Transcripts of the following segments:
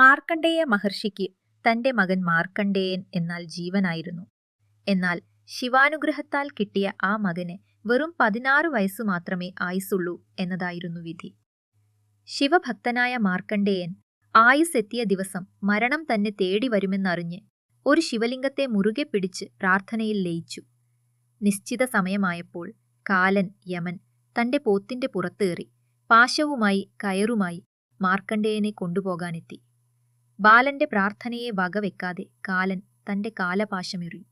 മാർക്കണ്ഡേയ മഹർഷിക്ക് തന്റെ മകൻ മാർക്കണ്ഡേയൻ എന്നാൽ ജീവനായിരുന്നു. എന്നാൽ ശിവാനുഗ്രഹത്താൽ കിട്ടിയ ആ മകന് വെറും പതിനാറ് വയസ്സു മാത്രമേ ആയുസുള്ളൂ എന്നതായിരുന്നു വിധി. ശിവഭക്തനായ മാർക്കണ്ഡേയൻ ആയുസ് എത്തിയ ദിവസം മരണം തന്നെ തേടി വരുമെന്നറിഞ്ഞ് ഒരു ശിവലിംഗത്തെ മുറുകെ പിടിച്ച് പ്രാർത്ഥനയിൽ ലയിച്ചു. നിശ്ചിത സമയമായപ്പോൾ കാലൻ യമൻ തന്റെ പോത്തിന്റെ പുറത്തേറി പാശവുമായി കയറുമായി മാർക്കണ്ഡേയനെ കൊണ്ടുപോകാനെത്തി. ബാലന്റെ പ്രാർത്ഥനയെ വകവെക്കാതെ കാലൻ തന്റെ കാലപാശമെറി.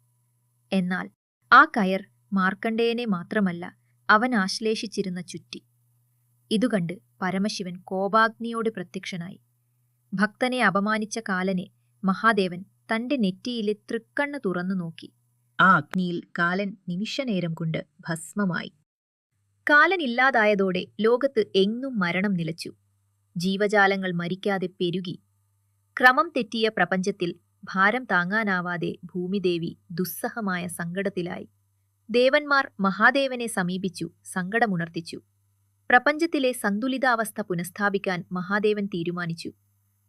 എന്നാൽ ആ കയർ മാർക്കണ്ഡേയനെ മാത്രമല്ല അവൻ ആശ്ലേഷിച്ചിരുന്ന ചുറ്റി. ഇതുകണ്ട് പരമശിവൻ കോപാഗ്നിയോട് പ്രത്യക്ഷനായി. ഭക്തനെ അപമാനിച്ച കാലനെ മഹാദേവൻ തന്റെ നെറ്റിയിലെ തൃക്കണ്ണ് തുറന്നു നോക്കി. ആ അഗ്നിയിൽ കാലൻ നിമിഷനേരം കൊണ്ട് ഭസ്മമായി. കാലൻ ഇല്ലാതായതോടെ ലോകത്ത് എങ്ങും മരണം നിലച്ചു. ജീവജാലങ്ങൾ മരിക്കാതെ പെരുകി ക്രമം തെറ്റിയ പ്രപഞ്ചത്തിൽ ഭാരം താങ്ങാനാവാതെ ഭൂമിദേവി ദുസ്സഹമായ സങ്കടത്തിലായി. ദേവന്മാർ മഹാദേവനെ സമീപിച്ചു സങ്കടമുണർത്തിച്ചു. പ്രപഞ്ചത്തിലെ സന്തുലിതാവസ്ഥ പുനഃസ്ഥാപിക്കാൻ മഹാദേവൻ തീരുമാനിച്ചു.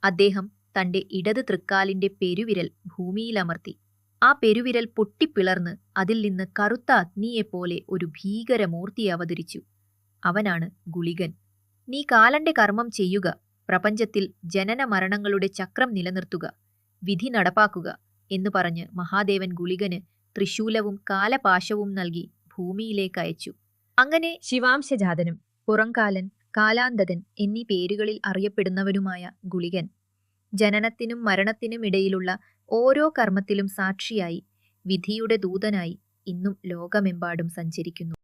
അദ്ദേഹം തന്റെ ഇടത് തൃക്കാലിന്റെ പെരുവിരൽ ഭൂമിയിലമർത്തി. ആ പെരുവിരൽ പൊട്ടിപ്പിളർന്ന് അതിൽ നിന്ന് കറുത്ത അഗ്നിയെപ്പോലെ ഒരു ഭീകരമൂർത്തി അവതരിച്ചു. അവനാണ് ഗുളികൻ. നീ കാലന്റെ കർമ്മം ചെയ്യുക പ്രപഞ്ചത്തിൽ ജനന മരണങ്ങളുടെ ചക്രം നിലനിർത്തുക വിധി നടപ്പാക്കുക എന്നു പറഞ്ഞ് മഹാദേവൻ ഗുളികന് ത്രിശൂലവും കാലപാശവും നൽകി ഭൂമിയിലേക്ക് അയച്ചു. അങ്ങനെ ശിവാംശജാതനും പുറംകാലൻ കാലാന്തകൻ എന്നീ പേരുകളിൽ അറിയപ്പെടുന്നവനുമായ ഗുളികൻ ജനനത്തിനും മരണത്തിനും ഇടയിലുള്ള ഓരോ കർമ്മത്തിലും സാക്ഷിയായി വിധിയുടെ ദൂതനായി ഇന്നും ലോകമെമ്പാടും സഞ്ചരിക്കുന്നു.